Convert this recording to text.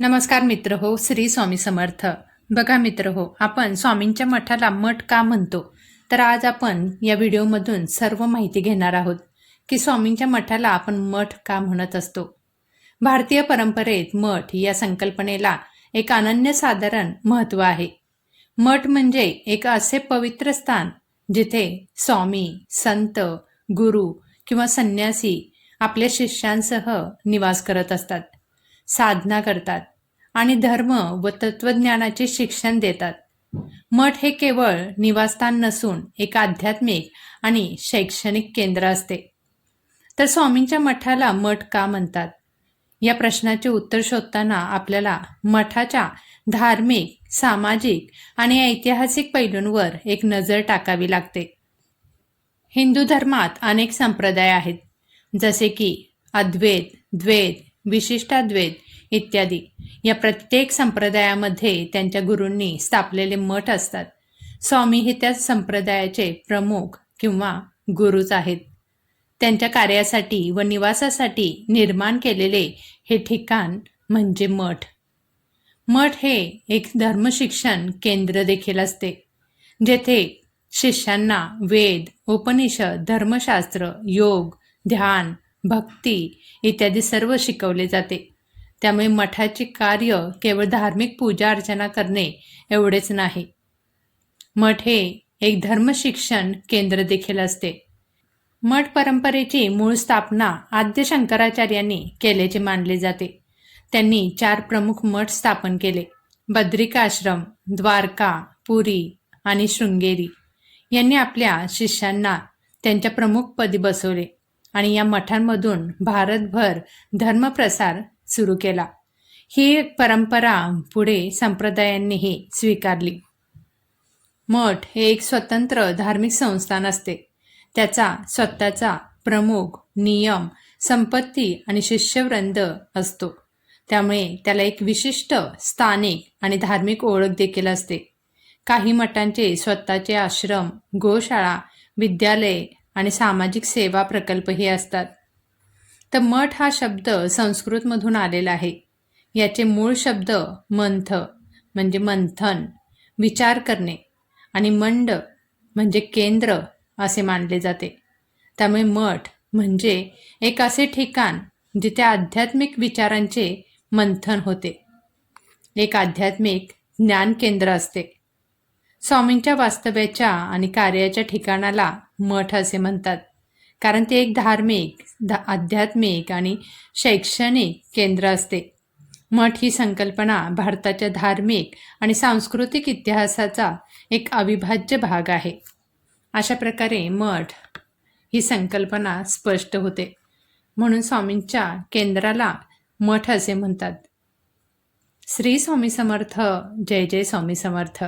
नमस्कार मित्र हो श्री स्वामी समर्थ. बघा मित्र हो आपण स्वामींच्या मठाला मठ का म्हणतो? तर आज आपण या व्हिडिओमधून सर्व माहिती घेणार आहोत की स्वामींच्या मठाला आपण मठ का म्हणत असतो? भारतीय परंपरेत मठ या संकल्पनेला एक अनन्यसाधारण महत्त्व आहे. मठ म्हणजे एक असे पवित्र स्थान जिथे स्वामी संत गुरु किंवा संन्यासी आपल्या शिष्यांसह निवास करत असतात. साधना करतात आणि धर्म व तत्वज्ञानाचे शिक्षण देतात. मठ हे केवळ निवासस्थान नसून एक आध्यात्मिक आणि शैक्षणिक केंद्र असते. तर स्वामींच्या मठाला मठ का म्हणतात? या प्रश्नाचे उत्तर शोधताना आपल्याला मठाच्या धार्मिक सामाजिक आणि ऐतिहासिक पैलूंवर एक नजर टाकावी लागते. हिंदू धर्मात अनेक संप्रदाय आहेत जसे की अद्वैत द्वैत विशिष्टाद्वैत इत्यादी. या प्रत्येक संप्रदायामध्ये त्यांच्या गुरूंनी स्थापलेले मठ असतात. स्वामी हे त्या संप्रदायाचे प्रमुख किंवा गुरुच आहेत. त्यांच्या कार्यासाठी व निवासासाठी निर्माण केलेले हे ठिकाण म्हणजे मठ. मठ हे एक धर्मशिक्षण केंद्र देखील असते जेथे शिष्यांना वेद उपनिषद धर्मशास्त्र योग ध्यान भक्ती इत्यादी सर्व शिकवले जाते. त्यामुळे मठाचे कार्य केवळ धार्मिक पूजा अर्चना करणे एवढेच नाही. मठ हे एक धर्मशिक्षण केंद्र देखील असते. मठ परंपरेची मूळ स्थापना आद्य शंकराचार्यांनी केल्याचे मानले जाते. त्यांनी चार प्रमुख मठ स्थापन केले. बद्रिकाश्रम द्वारका पुरी आणि शृंगेरी. यांनी आपल्या शिष्यांना त्यांच्या प्रमुख पदी बसवले. आणि या मठांमधून भारतभर धर्मप्रसार सुरू केला. ही परंपरा पुढे संप्रदायांनीही स्वीकारली. मठ हे एक स्वतंत्र धार्मिक संस्थान असते. त्याचा स्वतःचा प्रमुख नियम संपत्ती आणि शिष्यवृंद असतो. त्यामुळे त्याला एक विशिष्ट स्थानिक आणि धार्मिक ओळख देखील असते. काही मठांचे स्वतःचे आश्रम गोशाळा विद्यालय आणि सामाजिक सेवा प्रकल्पही असतात. तर मठ हा शब्द संस्कृतमधून आलेला आहे. याचे मूळ शब्द मंथ म्हणजे मंथन विचार करणे आणि मंड म्हणजे केंद्र असे मानले जाते. त्यामुळे मठ म्हणजे एक असे ठिकाण जिथे आध्यात्मिक विचारांचे मंथन होते. एक आध्यात्मिक ज्ञान केंद्र असते. स्वामींच्या वास्तव्याच्या आणि कार्याच्या ठिकाणाला मठ असे म्हणतात. कारण ते एक धार्मिक आध्यात्मिक आणि शैक्षणिक केंद्र असते. मठ ही संकल्पना भारताच्या धार्मिक आणि सांस्कृतिक इतिहासाचा एक अविभाज्य भाग आहे. अशा प्रकारे मठ ही संकल्पना स्पष्ट होते. म्हणून स्वामींच्या केंद्राला मठ असे म्हणतात. श्री स्वामी समर्थ जय जय स्वामी समर्थ.